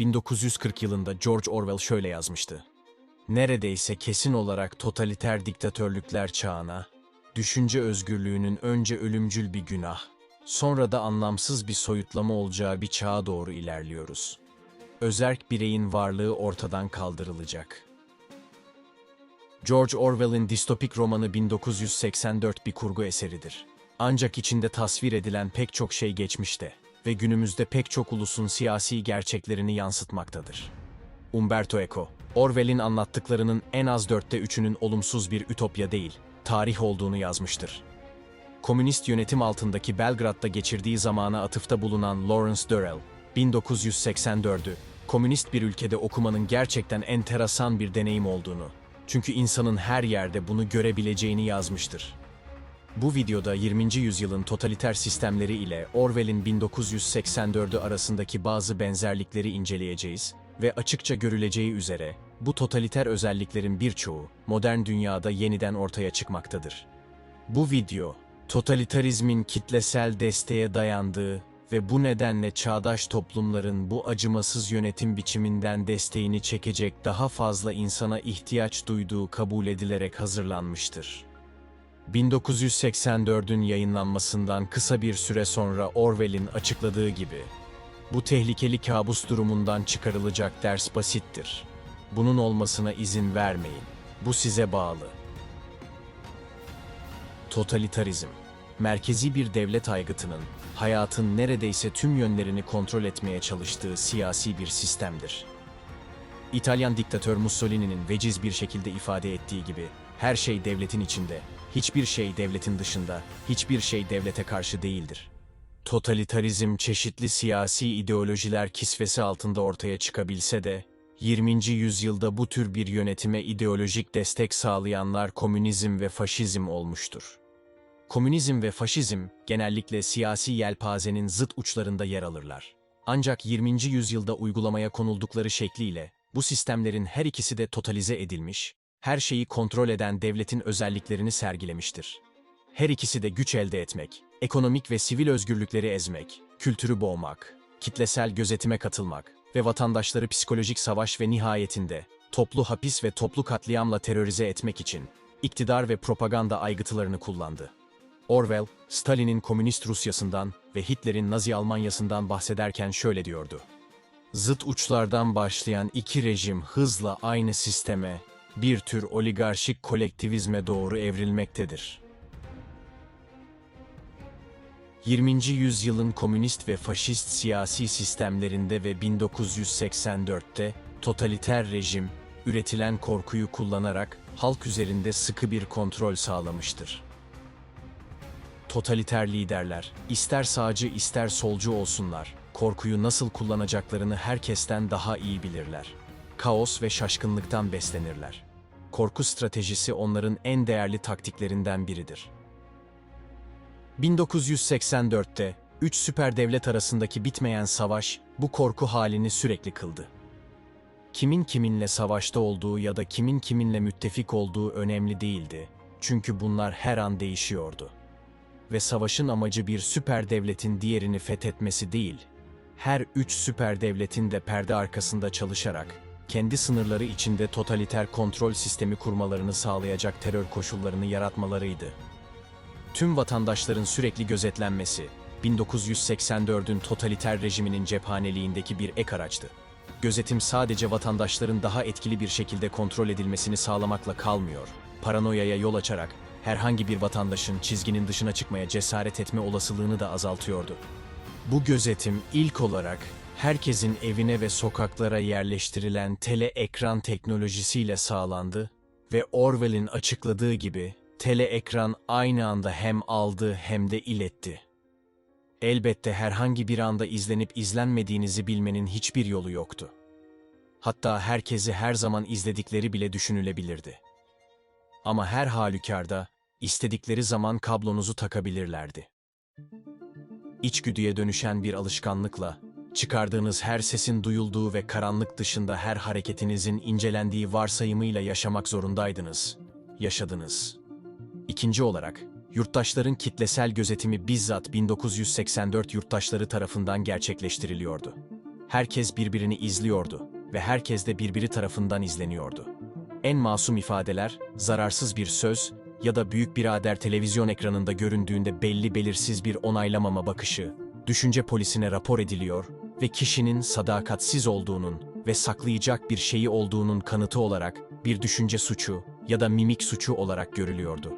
1940 yılında George Orwell şöyle yazmıştı. Neredeyse kesin olarak totaliter diktatörlükler çağına, düşünce özgürlüğünün önce ölümcül bir günah, sonra da anlamsız bir soyutlama olacağı bir çağa doğru ilerliyoruz. Özerk bireyin varlığı ortadan kaldırılacak. George Orwell'in distopik romanı 1984 bir kurgu eseridir. Ancak içinde tasvir edilen pek çok şey geçmişte ve günümüzde pek çok ulusun siyasi gerçeklerini yansıtmaktadır. Umberto Eco, Orwell'in anlattıklarının en az dörtte üçünün olumsuz bir ütopya değil, tarih olduğunu yazmıştır. Komünist yönetim altındaki Belgrad'da geçirdiği zamana atıfta bulunan Lawrence Durrell, 1984'ü, komünist bir ülkede okumanın gerçekten enteresan bir deneyim olduğunu, çünkü insanın her yerde bunu görebileceğini yazmıştır. Bu videoda 20. yüzyılın totaliter sistemleri ile Orwell'in 1984'ü arasındaki bazı benzerlikleri inceleyeceğiz ve açıkça görüleceği üzere bu totaliter özelliklerin birçoğu modern dünyada yeniden ortaya çıkmaktadır. Bu video, totalitarizmin kitlesel desteğe dayandığı ve bu nedenle çağdaş toplumların bu acımasız yönetim biçiminden desteğini çekecek daha fazla insana ihtiyaç duyduğu kabul edilerek hazırlanmıştır. 1984'ün yayınlanmasından kısa bir süre sonra Orwell'in açıkladığı gibi, bu tehlikeli kabus durumundan çıkarılacak ders basittir. Bunun olmasına izin vermeyin. Bu size bağlı. Totalitarizm, merkezi bir devlet aygıtının hayatın neredeyse tüm yönlerini kontrol etmeye çalıştığı siyasi bir sistemdir. İtalyan diktatör Mussolini'nin veciz bir şekilde ifade ettiği gibi, her şey devletin içinde, hiçbir şey devletin dışında, hiçbir şey devlete karşı değildir. Totalitarizm çeşitli siyasi ideolojiler kisvesi altında ortaya çıkabilse de, 20. yüzyılda bu tür bir yönetime ideolojik destek sağlayanlar komünizm ve faşizm olmuştur. Komünizm ve faşizm genellikle siyasi yelpazenin zıt uçlarında yer alırlar. Ancak 20. yüzyılda uygulamaya konuldukları şekliyle bu sistemlerin her ikisi de totalize edilmiş, her şeyi kontrol eden devletin özelliklerini sergilemiştir. Her ikisi de güç elde etmek, ekonomik ve sivil özgürlükleri ezmek, kültürü boğmak, kitlesel gözetime katılmak ve vatandaşları psikolojik savaş ve nihayetinde toplu hapis ve toplu katliamla terörize etmek için iktidar ve propaganda aygıtılarını kullandı. Orwell, Stalin'in komünist Rusyasından ve Hitler'in Nazi Almanyasından bahsederken şöyle diyordu. Zıt uçlardan başlayan iki rejim hızla aynı sisteme, bir tür oligarşik kolektivizme doğru evrilmektedir. 20. yüzyılın komünist ve faşist siyasi sistemlerinde ve 1984'te totaliter rejim, üretilen korkuyu kullanarak halk üzerinde sıkı bir kontrol sağlamıştır. Totaliter liderler, ister sağcı ister solcu olsunlar, korkuyu nasıl kullanacaklarını herkesten daha iyi bilirler. Kaos ve şaşkınlıktan beslenirler. Korku stratejisi onların en değerli taktiklerinden biridir. 1984'te üç süper devlet arasındaki bitmeyen savaş bu korku halini sürekli kıldı. Kimin kiminle savaşta olduğu ya da kimin kiminle müttefik olduğu önemli değildi. Çünkü bunlar her an değişiyordu. Ve savaşın amacı bir süper devletin diğerini fethetmesi değil, her üç süper devletin de perde arkasında çalışarak kendi sınırları içinde totaliter kontrol sistemi kurmalarını sağlayacak terör koşullarını yaratmalarıydı. Tüm vatandaşların sürekli gözetlenmesi, 1984'ün totaliter rejiminin cephaneliğindeki bir ek araçtı. Gözetim sadece vatandaşların daha etkili bir şekilde kontrol edilmesini sağlamakla kalmıyor, paranoyaya yol açarak herhangi bir vatandaşın çizginin dışına çıkmaya cesaret etme olasılığını da azaltıyordu. Bu gözetim ilk olarak herkesin evine ve sokaklara yerleştirilen tele ekran teknolojisiyle sağlandı ve Orwell'in açıkladığı gibi tele ekran aynı anda hem aldı hem de iletti. Elbette herhangi bir anda izlenip izlenmediğinizi bilmenin hiçbir yolu yoktu. Hatta herkesi her zaman izledikleri bile düşünülebilirdi. Ama her halükarda istedikleri zaman kablonuzu takabilirlerdi. İçgüdüye dönüşen bir alışkanlıkla çıkardığınız her sesin duyulduğu ve karanlık dışında her hareketinizin incelendiği varsayımıyla yaşamak zorundaydınız. Yaşadınız. İkinci olarak, yurttaşların kitlesel gözetimi bizzat 1984 yurttaşları tarafından gerçekleştiriliyordu. Herkes birbirini izliyordu ve herkes de birbiri tarafından izleniyordu. En masum ifadeler, zararsız bir söz ya da büyük birader televizyon ekranında göründüğünde belli belirsiz bir onaylamama bakışı, düşünce polisine rapor ediliyor ve kişinin sadakatsiz olduğunun ve saklayacak bir şeyi olduğunun kanıtı olarak bir düşünce suçu ya da mimik suçu olarak görülüyordu.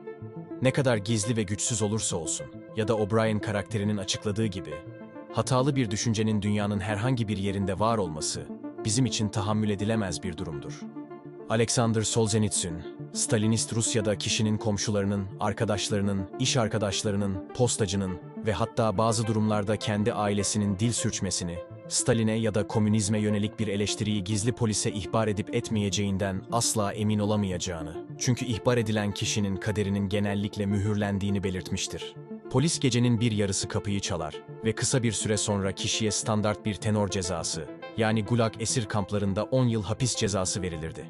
Ne kadar gizli ve güçsüz olursa olsun ya da O'Brien karakterinin açıkladığı gibi, hatalı bir düşüncenin dünyanın herhangi bir yerinde var olması bizim için tahammül edilemez bir durumdur. Alexander Solzhenitsyn, Stalinist Rusya'da kişinin komşularının, arkadaşlarının, iş arkadaşlarının, postacının ve hatta bazı durumlarda kendi ailesinin dil sürçmesini, Stalin'e ya da komünizme yönelik bir eleştiriyi gizli polise ihbar edip etmeyeceğinden asla emin olamayacağını, çünkü ihbar edilen kişinin kaderinin genellikle mühürlendiğini belirtmiştir. Polis gecenin bir yarısı kapıyı çalar ve kısa bir süre sonra kişiye standart bir tenor cezası, yani gulag esir kamplarında 10 yıl hapis cezası verilirdi.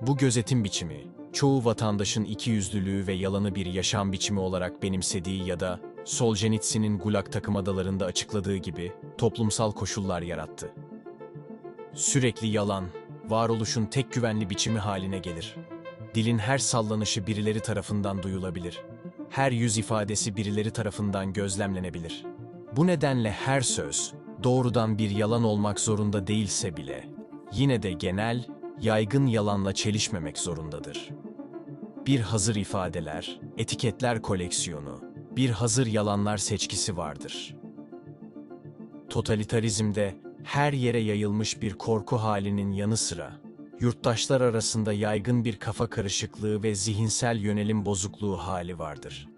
Bu gözetim biçimi, çoğu vatandaşın ikiyüzlülüğü ve yalanı bir yaşam biçimi olarak benimsediği ya da Solzhenitsyn'in Gulag takım adalarında açıkladığı gibi toplumsal koşullar yarattı. Sürekli yalan, varoluşun tek güvenli biçimi haline gelir. Dilin her sallanışı birileri tarafından duyulabilir. Her yüz ifadesi birileri tarafından gözlemlenebilir. Bu nedenle her söz, doğrudan bir yalan olmak zorunda değilse bile, yine de genel, yaygın yalanla çelişmemek zorundadır. Bir hazır ifadeler, etiketler koleksiyonu, bir hazır yalanlar seçkisi vardır. Totalitarizmde her yere yayılmış bir korku halinin yanı sıra, yurttaşlar arasında yaygın bir kafa karışıklığı ve zihinsel yönelim bozukluğu hali vardır.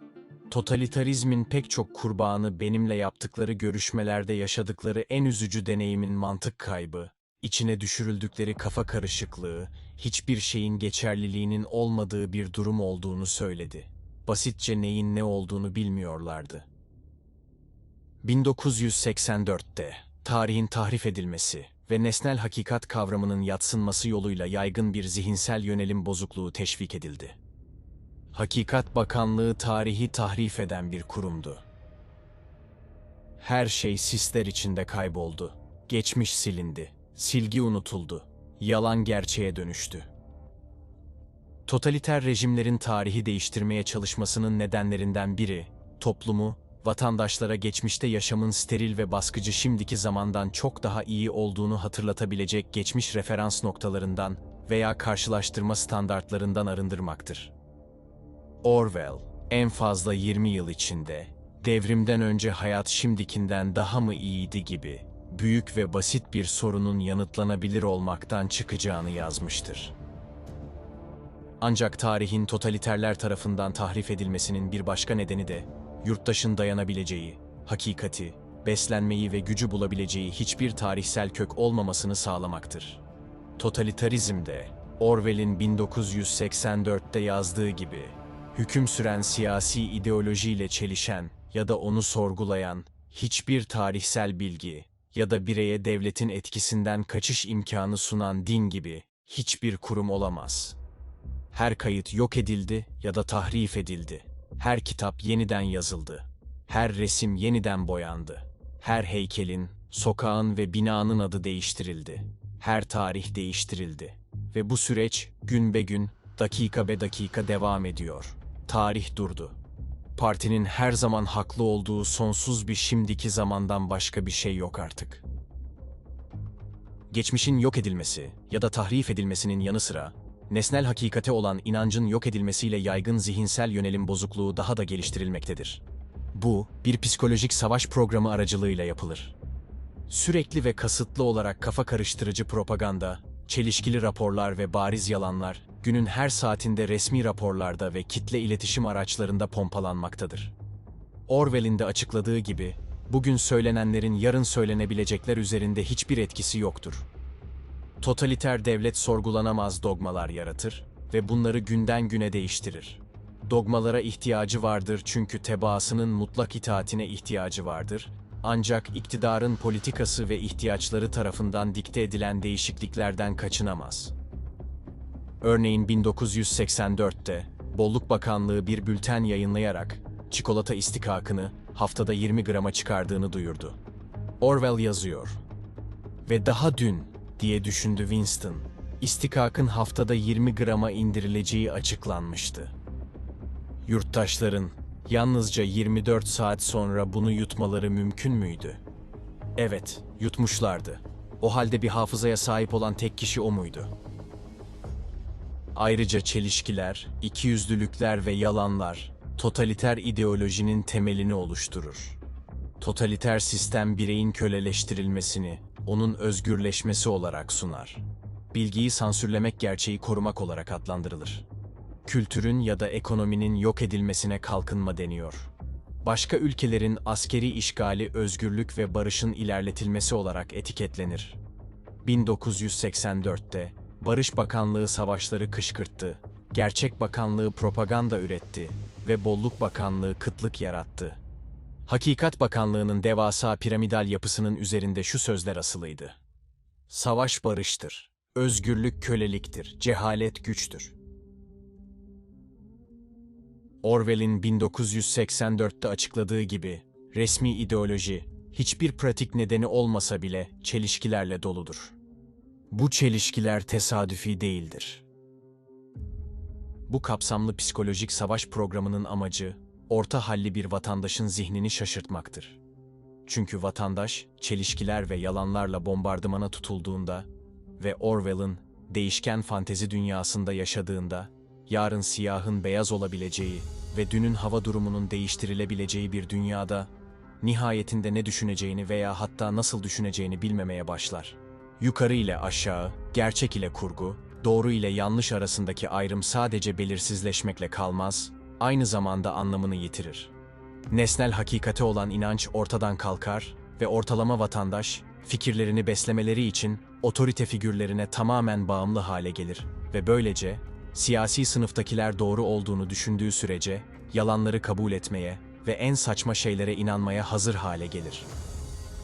Totalitarizmin pek çok kurbanı benimle yaptıkları görüşmelerde yaşadıkları en üzücü deneyimin mantık kaybı, içine düşürüldükleri kafa karışıklığı, hiçbir şeyin geçerliliğinin olmadığı bir durum olduğunu söyledi. Basitçe neyin ne olduğunu bilmiyorlardı. 1984'te tarihin tahrif edilmesi ve nesnel hakikat kavramının yatsınması yoluyla yaygın bir zihinsel yönelim bozukluğu teşvik edildi. Hakikat Bakanlığı tarihi tahrif eden bir kurumdu. Her şey sisler içinde kayboldu. Geçmiş silindi. Silgi unutuldu. Yalan gerçeğe dönüştü. Totaliter rejimlerin tarihi değiştirmeye çalışmasının nedenlerinden biri, toplumu, vatandaşlara geçmişte yaşamın steril ve baskıcı şimdiki zamandan çok daha iyi olduğunu hatırlatabilecek geçmiş referans noktalarından veya karşılaştırma standartlarından arındırmaktır. Orwell, en fazla 20 yıl içinde, devrimden önce hayat şimdikinden daha mı iyiydi gibi, büyük ve basit bir sorunun yanıtlanabilir olmaktan çıkacağını yazmıştır. Ancak tarihin totaliterler tarafından tahrif edilmesinin bir başka nedeni de, yurttaşın dayanabileceği, hakikati, beslenmeyi ve gücü bulabileceği hiçbir tarihsel kök olmamasını sağlamaktır. Totalitarizmde, Orwell'in 1984'te yazdığı gibi, hüküm süren siyasi ideolojiyle çelişen ya da onu sorgulayan hiçbir tarihsel bilgi ya da bireye devletin etkisinden kaçış imkanı sunan din gibi hiçbir kurum olamaz. Her kayıt yok edildi ya da tahrif edildi. Her kitap yeniden yazıldı. Her resim yeniden boyandı. Her heykelin, sokağın ve binanın adı değiştirildi. Her tarih değiştirildi. Ve bu süreç gün be gün, dakika be dakika devam ediyor. Tarih durdu. Partinin her zaman haklı olduğu sonsuz bir şimdiki zamandan başka bir şey yok artık. Geçmişin yok edilmesi ya da tahrif edilmesinin yanı sıra, nesnel hakikate olan inancın yok edilmesiyle yaygın zihinsel yönelim bozukluğu daha da geliştirilmektedir. Bu, bir psikolojik savaş programı aracılığıyla yapılır. Sürekli ve kasıtlı olarak kafa karıştırıcı propaganda, çelişkili raporlar ve bariz yalanlar, günün her saatinde resmi raporlarda ve kitle iletişim araçlarında pompalanmaktadır. Orwell'in de açıkladığı gibi, bugün söylenenlerin yarın söylenebilecekler üzerinde hiçbir etkisi yoktur. Totaliter devlet sorgulanamaz dogmalar yaratır ve bunları günden güne değiştirir. Dogmalara ihtiyacı vardır çünkü tebaasının mutlak itaatine ihtiyacı vardır. Ancak iktidarın politikası ve ihtiyaçları tarafından dikte edilen değişikliklerden kaçınamaz. Örneğin 1984'te Bolluk Bakanlığı bir bülten yayınlayarak çikolata istikakını haftada 20 grama çıkardığını duyurdu. Orwell yazıyor. Ve daha dün diye düşündü Winston. İstikakın haftada 20 grama indirileceği açıklanmıştı. Yurttaşların yalnızca 24 saat sonra bunu yutmaları mümkün müydü? Evet, yutmuşlardı. O halde bir hafızaya sahip olan tek kişi o muydu? Ayrıca çelişkiler, ikiyüzlülükler ve yalanlar totaliter ideolojinin temelini oluşturur. Totaliter sistem bireyin köleleştirilmesini, onun özgürleşmesi olarak sunar. Bilgiyi sansürlemek gerçeği korumak olarak adlandırılır. Kültürün ya da ekonominin yok edilmesine kalkınma deniyor. Başka ülkelerin askeri işgali özgürlük ve barışın ilerletilmesi olarak etiketlenir. 1984'te Barış Bakanlığı savaşları kışkırttı, Gerçek Bakanlığı propaganda üretti ve Bolluk Bakanlığı kıtlık yarattı. Hakikat Bakanlığı'nın devasa piramidal yapısının üzerinde şu sözler asılıydı. Savaş barıştır, özgürlük köleliktir, cehalet güçtür. Orwell'in 1984'te açıkladığı gibi, resmi ideoloji, hiçbir pratik nedeni olmasa bile çelişkilerle doludur. Bu çelişkiler tesadüfi değildir. Bu kapsamlı psikolojik savaş programının amacı, orta halli bir vatandaşın zihnini şaşırtmaktır. Çünkü vatandaş, çelişkiler ve yalanlarla bombardımana tutulduğunda ve Orwell'ın değişken fantezi dünyasında yaşadığında, yarın siyahın beyaz olabileceği ve dünün hava durumunun değiştirilebileceği bir dünyada, nihayetinde ne düşüneceğini veya hatta nasıl düşüneceğini bilmemeye başlar. Yukarı ile aşağı, gerçek ile kurgu, doğru ile yanlış arasındaki ayrım sadece belirsizleşmekle kalmaz, aynı zamanda anlamını yitirir. Nesnel hakikate olan inanç ortadan kalkar ve ortalama vatandaş, fikirlerini beslemeleri için otorite figürlerine tamamen bağımlı hale gelir ve böylece siyasi sınıftakiler doğru olduğunu düşündüğü sürece yalanları kabul etmeye ve en saçma şeylere inanmaya hazır hale gelir.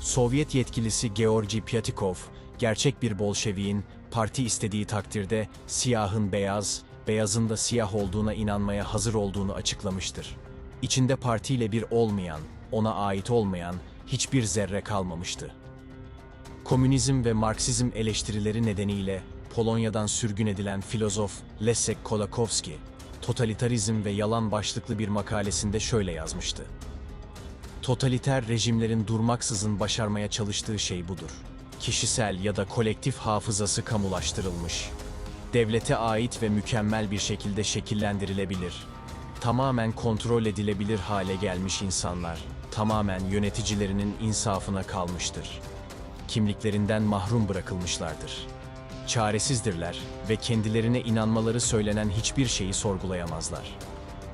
Sovyet yetkilisi Georgi Pyatikov, gerçek bir Bolşeviğin parti istediği takdirde siyahın beyaz, beyazın da siyah olduğuna inanmaya hazır olduğunu açıklamıştır. İçinde partiyle bir olmayan, ona ait olmayan hiçbir zerre kalmamıştı. Komünizm ve Marksizm eleştirileri nedeniyle Polonya'dan sürgün edilen filozof Leszek Kolakowski, totalitarizm ve yalan başlıklı bir makalesinde şöyle yazmıştı. Totaliter rejimlerin durmaksızın başarmaya çalıştığı şey budur. Kişisel ya da kolektif hafızası kamulaştırılmış. Devlete ait ve mükemmel bir şekilde şekillendirilebilir. Tamamen kontrol edilebilir hale gelmiş insanlar, tamamen yöneticilerinin insafına kalmıştır. Kimliklerinden mahrum bırakılmışlardır. Çaresizdirler ve kendilerine inanmaları söylenen hiçbir şeyi sorgulayamazlar.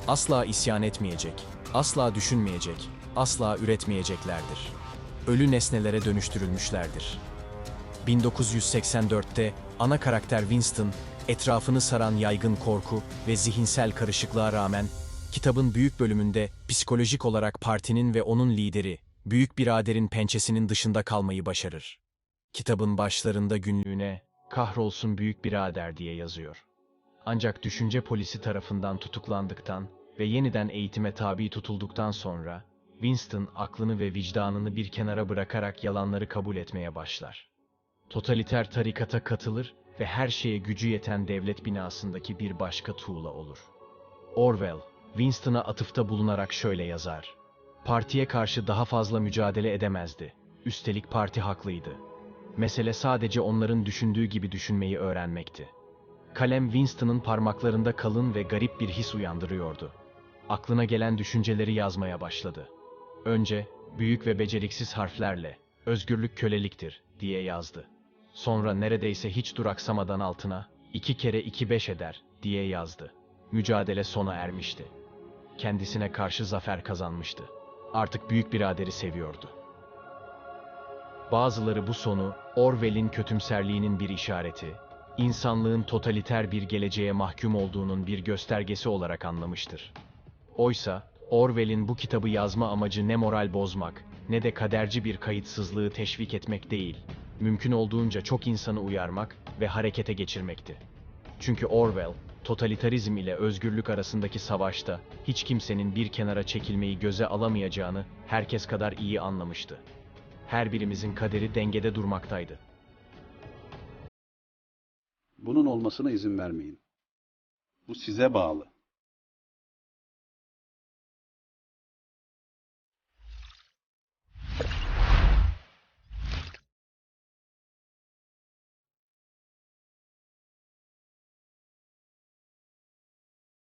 Asla isyan etmeyecek, asla düşünmeyecek, asla üretmeyeceklerdir. Ölü nesnelere dönüştürülmüşlerdir. 1984'te ana karakter Winston, etrafını saran yaygın korku ve zihinsel karışıklığa rağmen kitabın büyük bölümünde psikolojik olarak partinin ve onun lideri, büyük biraderin pençesinin dışında kalmayı başarır. Kitabın başlarında günlüğüne kahrolsun büyük birader diye yazıyor. Ancak düşünce polisi tarafından tutuklandıktan ve yeniden eğitime tabi tutulduktan sonra Winston aklını ve vicdanını bir kenara bırakarak yalanları kabul etmeye başlar. Totaliter tarikata katılır ve her şeye gücü yeten devlet binasındaki bir başka tuğla olur. Orwell, Winston'a atıfta bulunarak şöyle yazar. Partiye karşı daha fazla mücadele edemezdi. Üstelik parti haklıydı. Mesele sadece onların düşündüğü gibi düşünmeyi öğrenmekti. Kalem Winston'ın parmaklarında kalın ve garip bir his uyandırıyordu. Aklına gelen düşünceleri yazmaya başladı. Önce büyük ve beceriksiz harflerle özgürlük köleliktir diye yazdı. Sonra neredeyse hiç duraksamadan altına iki kere iki beş eder diye yazdı. Mücadele sona ermişti. Kendisine karşı zafer kazanmıştı. Artık büyük biraderi seviyordu. Bazıları bu sonu Orwell'in kötümserliğinin bir işareti, insanlığın totaliter bir geleceğe mahkum olduğunun bir göstergesi olarak anlamıştır. Oysa Orwell'in bu kitabı yazma amacı ne moral bozmak ne de kaderci bir kayıtsızlığı teşvik etmek değil, mümkün olduğunca çok insanı uyarmak ve harekete geçirmekti. Çünkü Orwell, totalitarizm ile özgürlük arasındaki savaşta hiç kimsenin bir kenara çekilmeyi göze alamayacağını herkes kadar iyi anlamıştı. Her birimizin kaderi dengede durmaktaydı. Bunun olmasına izin vermeyin. Bu size bağlı.